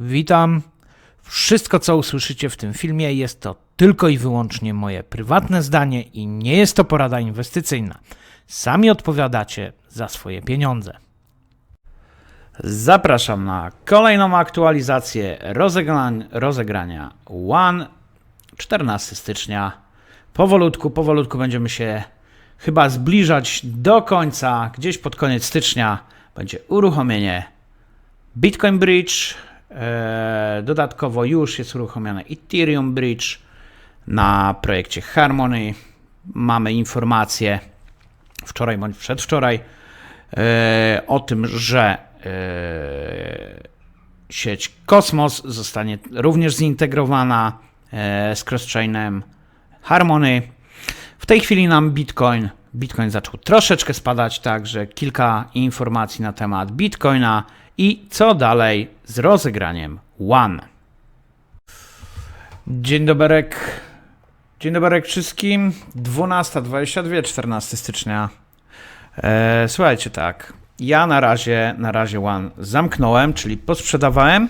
Witam. Wszystko, co usłyszycie w tym filmie, jest to tylko i wyłącznie moje prywatne zdanie i nie jest to porada inwestycyjna. Sami odpowiadacie za swoje pieniądze. Zapraszam na kolejną aktualizację rozegrania One 14 stycznia. Powolutku, powolutku będziemy się chyba zbliżać do końca. Gdzieś pod koniec stycznia będzie uruchomienie Bitcoin Bridge. E, dodatkowo już jest uruchomione Ethereum Bridge na projekcie Harmony. Mamy informacje wczoraj bądź przedwczoraj e, o tym, że e, sieć Cosmos zostanie również zintegrowana z crosschainem Harmony. W tej chwili nam Bitcoin, Bitcoin zaczął troszeczkę spadać, także kilka informacji na temat Bitcoina i co dalej z rozegraniem One. Dzień doberek. Dzień doberek wszystkim. 12.22, 14 stycznia. E, słuchajcie, tak. Ja na razie, na razie One zamknąłem, czyli posprzedawałem.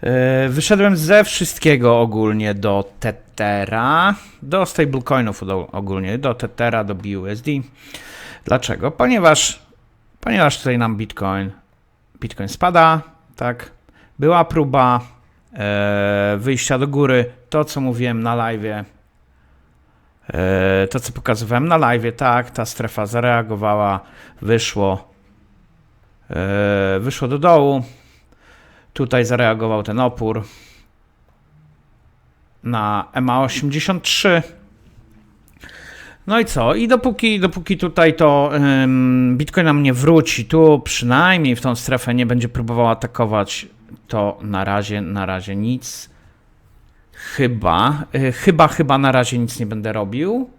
E, Wyszedłem ze wszystkiego ogólnie do Tethera, do stablecoinów ogólnie, do Tethera, do BUSD. Dlaczego? Ponieważ, ponieważ tutaj nam Bitcoin, Bitcoin spada, tak? Była próba e, wyjścia do góry, to co mówiłem na live, e, to co pokazywałem na live, tak, ta strefa zareagowała, wyszło, e, wyszło do dołu, Tutaj zareagował ten opór na MA83. No i co? I dopóki, dopóki tutaj to ym, Bitcoin nam nie wróci, tu przynajmniej w tą strefę nie będzie próbował atakować, to na razie, na razie nic. Chyba, y, chyba, chyba na razie nic nie będę robił.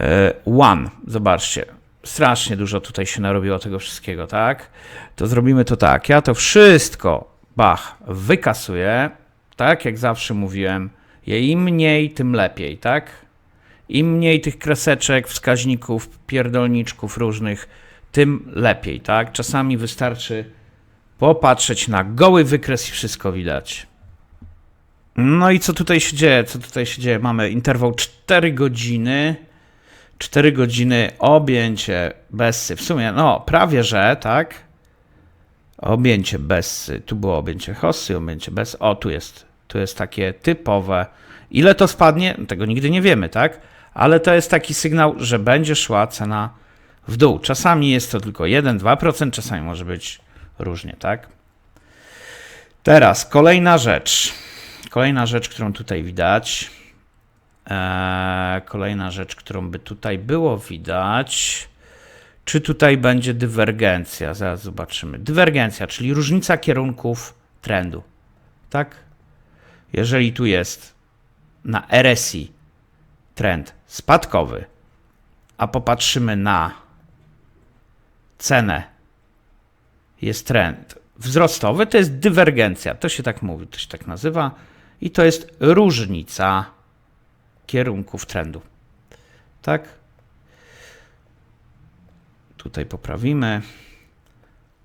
E, One, zobaczcie. Strasznie dużo tutaj się narobiło tego wszystkiego, tak? To zrobimy to tak. Ja to wszystko, bach, wykasuję. Tak jak zawsze mówiłem. Je Im mniej, tym lepiej, tak? Im mniej tych kreseczek, wskaźników, pierdolniczków różnych, tym lepiej, tak? Czasami wystarczy popatrzeć na goły wykres i wszystko widać. No i co tutaj się dzieje? Co tutaj się dzieje? Mamy interwał 4 godziny. 4 godziny objęcie Bessy. W sumie, no, prawie że, tak? Objęcie Bessy. Tu było objęcie Hossy, objęcie Bessy. O, tu jest. Tu jest takie typowe. Ile to spadnie? Tego nigdy nie wiemy, tak? Ale to jest taki sygnał, że będzie szła cena w dół. Czasami jest to tylko 1-2%, czasami może być różnie, tak? Teraz kolejna rzecz. Kolejna rzecz, którą tutaj widać. Eee, kolejna rzecz, którą by tutaj było widać. Czy tutaj będzie dywergencja? Zaraz zobaczymy. Dywergencja, czyli różnica kierunków trendu. Tak? Jeżeli tu jest na RSI trend spadkowy, a popatrzymy na cenę, jest trend wzrostowy, to jest dywergencja. To się tak mówi, to się tak nazywa. I to jest różnica kierunków trendu. Tak? Tutaj poprawimy.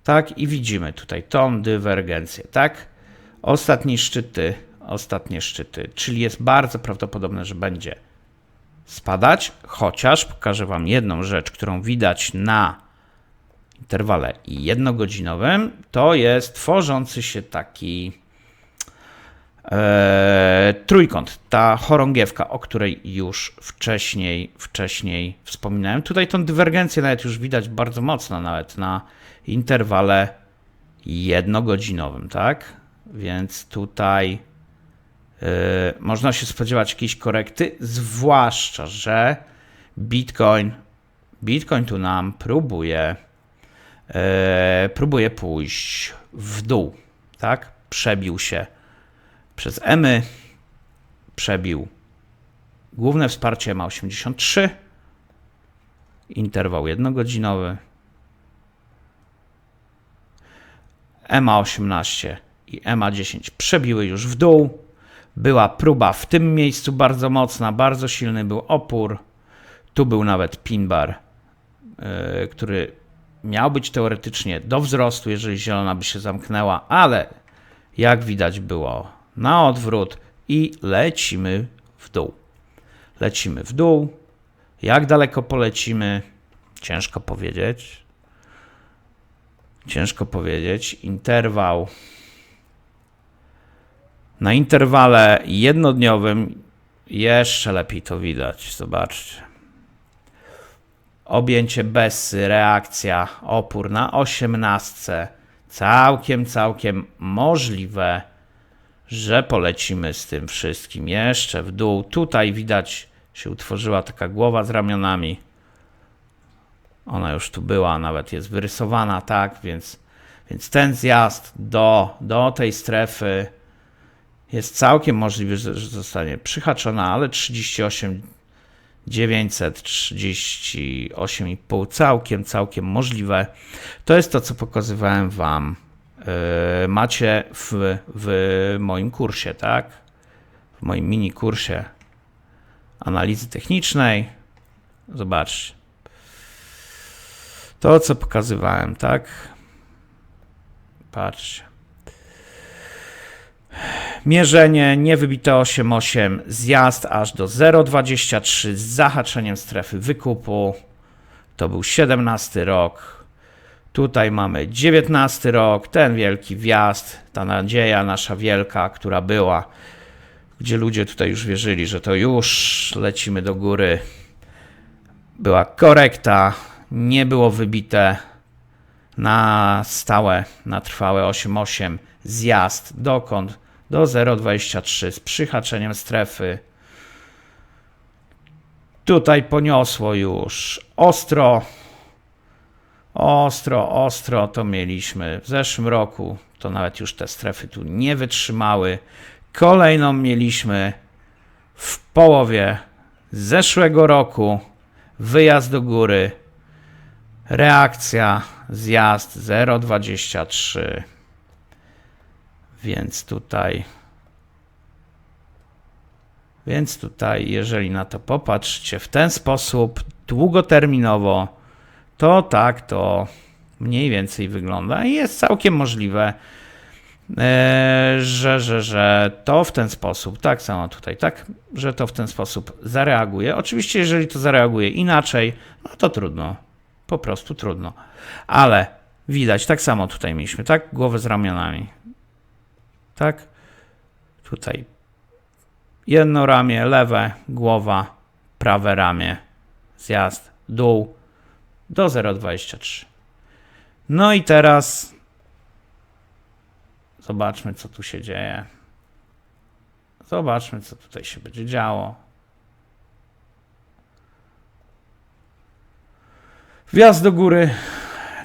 Tak, i widzimy tutaj tą dywergencję, tak? Ostatnie szczyty, ostatnie szczyty, czyli jest bardzo prawdopodobne, że będzie spadać, chociaż pokażę Wam jedną rzecz, którą widać na interwale jednogodzinowym, to jest tworzący się taki e, trójkąt, ta chorągiewka, o której już wcześniej, wcześniej wspominałem. Tutaj tą dywergencję nawet już widać bardzo mocno, nawet na interwale jednogodzinowym, tak? Więc tutaj można się spodziewać jakiejś korekty, zwłaszcza, że Bitcoin, Bitcoin tu nam próbuje, e, próbuje pójść w dół, tak? Przebił się przez EMY przebił główne wsparcie ma 83, interwał jednogodzinowy, EMA 18 i EMA 10 przebiły już w dół. Była próba w tym miejscu bardzo mocna, bardzo silny był opór. Tu był nawet pin bar, yy, który miał być teoretycznie do wzrostu, jeżeli zielona by się zamknęła, ale jak widać było na odwrót i lecimy w dół. Lecimy w dół. Jak daleko polecimy? Ciężko powiedzieć. Ciężko powiedzieć. Interwał. Na interwale jednodniowym jeszcze lepiej to widać. Zobaczcie. Objęcie Bessy, reakcja, opór na 18. Całkiem, całkiem możliwe, że polecimy z tym wszystkim jeszcze w dół. Tutaj widać się utworzyła taka głowa z ramionami. Ona już tu była, nawet jest wyrysowana, tak, więc, więc ten zjazd do, do tej strefy jest całkiem możliwy, że, że zostanie przyhaczona, ale 38 938,5 całkiem, całkiem możliwe. To jest to, co pokazywałem Wam. Yy, macie w, w moim kursie, tak? W moim mini kursie analizy technicznej. Zobaczcie. To, co pokazywałem, tak? Patrzcie. Mierzenie niewybite 8,8, zjazd aż do 0,23 z zahaczeniem strefy wykupu. To był 17 rok. Tutaj mamy 19 rok, ten wielki wjazd, ta nadzieja nasza wielka, która była, gdzie ludzie tutaj już wierzyli, że to już lecimy do góry. Była korekta, nie było wybite na stałe, na trwałe 8,8 zjazd. Dokąd? Do 0,23 z przyhaczeniem strefy. Tutaj poniosło już ostro. Ostro, ostro to mieliśmy w zeszłym roku. To nawet już te strefy tu nie wytrzymały. Kolejną mieliśmy w połowie zeszłego roku. Wyjazd do góry. Reakcja, zjazd 0,23. Więc tutaj, więc tutaj, jeżeli na to popatrzcie w ten sposób, długoterminowo, to tak to mniej więcej wygląda i jest całkiem możliwe, e, że, że, że to w ten sposób, tak samo tutaj, tak, że to w ten sposób zareaguje. Oczywiście, jeżeli to zareaguje inaczej, no to trudno, po prostu trudno. Ale widać, tak samo tutaj mieliśmy, tak, głowę z ramionami tak? Tutaj jedno ramię, lewe, głowa, prawe ramię, zjazd, dół do 0,23. No i teraz zobaczmy, co tu się dzieje. Zobaczmy, co tutaj się będzie działo. Wjazd do góry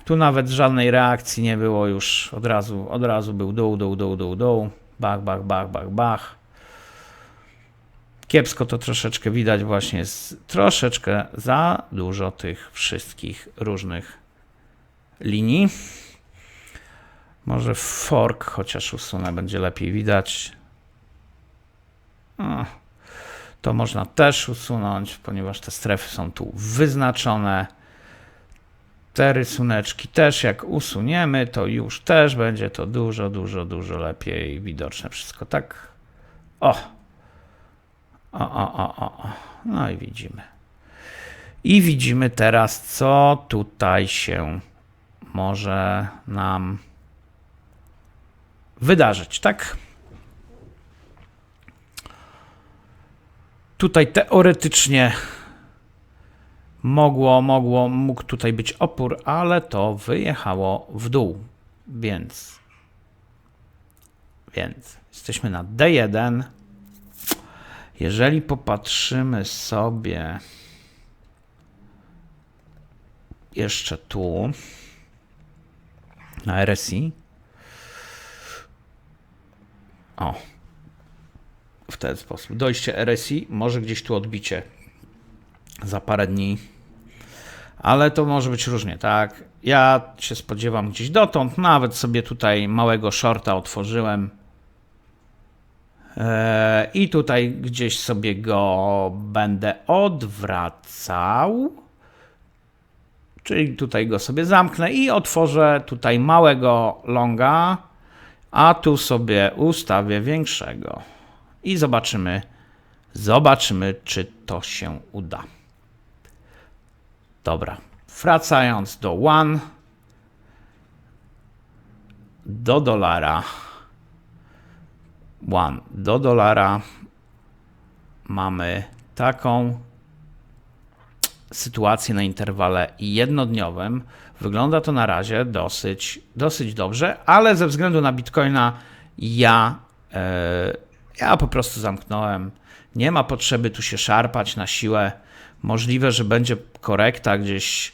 tu nawet żadnej reakcji nie było już od razu, od razu był dół, dół, dół, dół, dół, bach, bach, bach, bach, bach. Kiepsko to troszeczkę widać, właśnie jest troszeczkę za dużo tych wszystkich różnych linii. Może fork chociaż usunę, będzie lepiej widać. To można też usunąć, ponieważ te strefy są tu wyznaczone. Te rysuneczki też jak usuniemy, to już też będzie to dużo, dużo, dużo lepiej widoczne wszystko. Tak. O. O, o, o, o. No i widzimy. I widzimy teraz, co tutaj się może nam wydarzyć, tak? Tutaj teoretycznie mogło, mogło, mógł tutaj być opór, ale to wyjechało w dół. Więc, więc jesteśmy na D1. Jeżeli popatrzymy sobie jeszcze tu na RSI. O, w ten sposób. Dojście RSI, może gdzieś tu odbicie za parę dni ale to może być różnie, tak? Ja się spodziewam gdzieś dotąd, nawet sobie tutaj małego shorta otworzyłem. Eee, I tutaj gdzieś sobie go będę odwracał. Czyli tutaj go sobie zamknę i otworzę tutaj małego longa, a tu sobie ustawię większego i zobaczymy, zobaczymy, czy to się uda. Dobra, wracając do one, do dolara, one do dolara mamy taką sytuację na interwale jednodniowym. Wygląda to na razie dosyć, dosyć dobrze, ale ze względu na Bitcoina ja, e, ja po prostu zamknąłem. Nie ma potrzeby tu się szarpać na siłę. Możliwe, że będzie korekta gdzieś,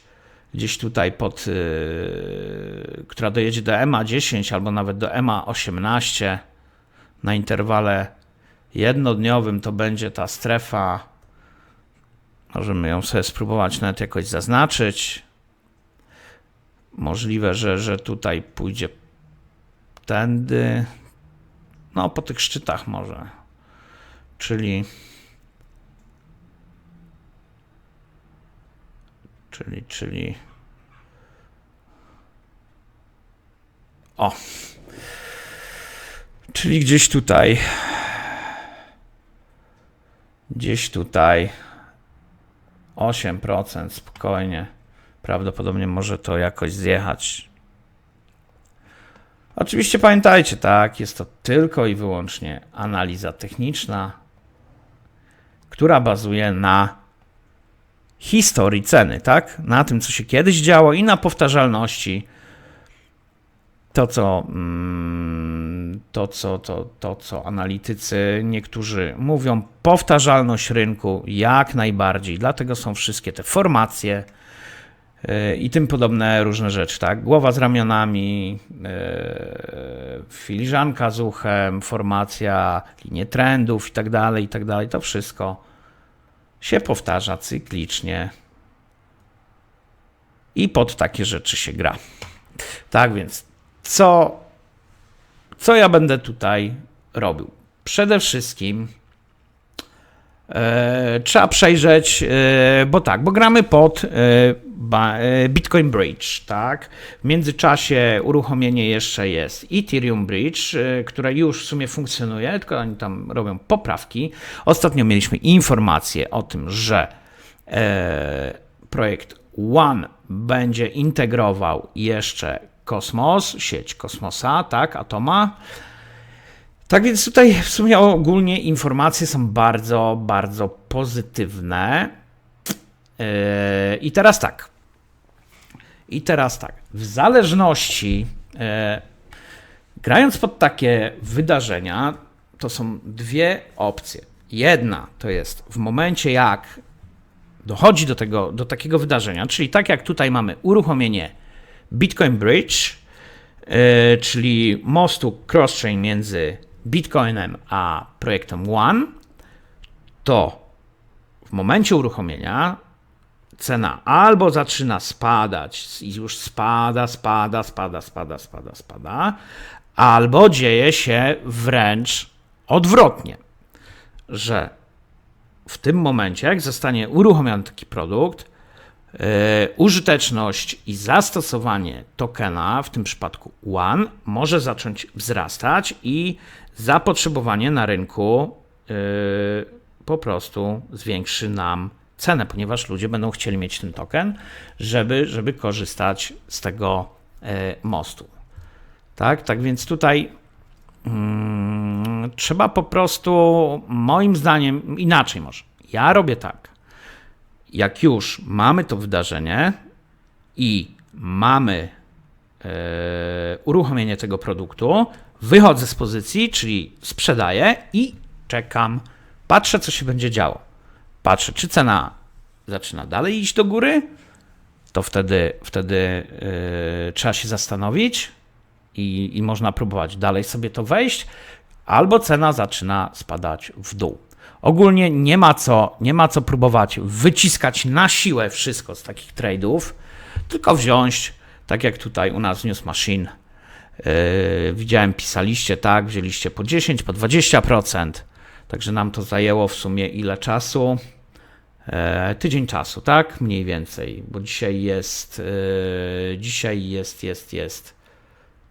gdzieś tutaj pod, yy, która dojedzie do EMA 10 albo nawet do EMA 18 na interwale jednodniowym to będzie ta strefa. Możemy ją sobie spróbować nawet jakoś zaznaczyć. Możliwe, że, że tutaj pójdzie tędy. No, po tych szczytach może. Czyli. Czyli, czyli. O. Czyli gdzieś tutaj. Gdzieś tutaj. 8% spokojnie. Prawdopodobnie może to jakoś zjechać. Oczywiście pamiętajcie, tak, jest to tylko i wyłącznie analiza techniczna, która bazuje na historii ceny, tak? Na tym, co się kiedyś działo i na powtarzalności. To, co, mm, to, co, to, to, co analitycy niektórzy mówią, powtarzalność rynku jak najbardziej. Dlatego są wszystkie te formacje i tym podobne różne rzeczy, tak? Głowa z ramionami, yy, filiżanka z uchem, formacja, linie trendów i tak dalej, i tak dalej. To wszystko się powtarza cyklicznie i pod takie rzeczy się gra. Tak więc, co, co ja będę tutaj robił? Przede wszystkim e, trzeba przejrzeć, e, bo tak, bo gramy pod e, e, Bitcoin Bridge, tak? W międzyczasie uruchomienie jeszcze jest Ethereum Bridge, e, które już w sumie funkcjonuje, tylko oni tam robią poprawki. Ostatnio mieliśmy informację o tym, że e, projekt One będzie integrował jeszcze Kosmos, sieć Kosmosa, tak, Atoma. Tak więc tutaj w sumie ogólnie informacje są bardzo, bardzo pozytywne. Yy, I teraz tak. I teraz tak. W zależności, yy, grając pod takie wydarzenia, to są dwie opcje. Jedna to jest w momencie, jak dochodzi do, tego, do takiego wydarzenia, czyli tak jak tutaj mamy uruchomienie Bitcoin Bridge, yy, czyli mostu cross-chain między Bitcoinem a projektem One, to w momencie uruchomienia cena albo zaczyna spadać i już spada, spada, spada, spada, spada, spada, albo dzieje się wręcz odwrotnie, że w tym momencie, jak zostanie uruchomiony taki produkt, użyteczność i zastosowanie tokena, w tym przypadku One, może zacząć wzrastać i zapotrzebowanie na rynku yy, po prostu zwiększy nam cenę, ponieważ ludzie będą chcieli mieć ten token, żeby, żeby korzystać z tego yy, mostu. Tak, tak więc tutaj mm, trzeba po prostu, moim zdaniem, inaczej może. Ja robię tak. Jak już mamy to wydarzenie i mamy yy, uruchomienie tego produktu, wychodzę z pozycji, czyli sprzedaję i czekam, patrzę, co się będzie działo. Patrzę, czy cena zaczyna dalej iść do góry, to wtedy, wtedy yy, trzeba się zastanowić i, i można próbować dalej sobie to wejść, albo cena zaczyna spadać w dół. Ogólnie nie ma co, nie ma co próbować wyciskać na siłę wszystko z takich trade'ów, tylko wziąć, tak jak tutaj u nas w News Machine, Yy, widziałem, pisaliście tak, wzięliście po 10, po 20%. Także nam to zajęło w sumie ile czasu? E, tydzień czasu, tak? Mniej więcej, bo dzisiaj jest, e, dzisiaj jest, jest, jest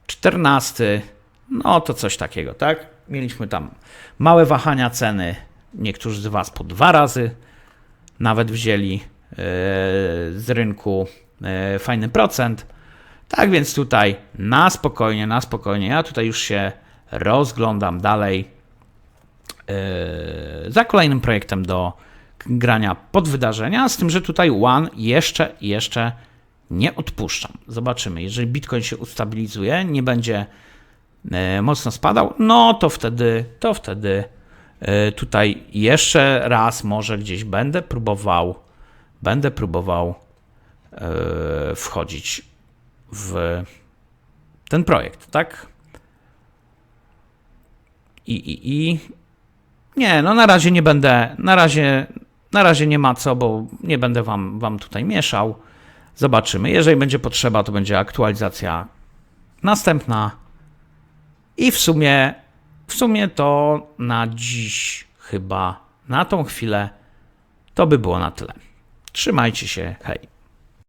14, No to coś takiego, tak? Mieliśmy tam małe wahania ceny. Niektórzy z Was po dwa razy nawet wzięli e, z rynku e, fajny procent. Tak więc tutaj na spokojnie, na spokojnie. Ja tutaj już się rozglądam dalej e, za kolejnym projektem do grania pod wydarzenia, z tym, że tutaj One jeszcze, jeszcze nie odpuszczam. Zobaczymy. Jeżeli Bitcoin się ustabilizuje, nie będzie mocno spadał, no to wtedy, to wtedy tutaj jeszcze raz może gdzieś będę próbował, będę próbował e, wchodzić w ten projekt, tak? I, i, i nie, no na razie nie będę, na razie, na razie nie ma co, bo nie będę wam, wam tutaj mieszał. Zobaczymy. Jeżeli będzie potrzeba, to będzie aktualizacja następna. I w sumie, w sumie to na dziś chyba, na tą chwilę, to by było na tyle. Trzymajcie się, hej.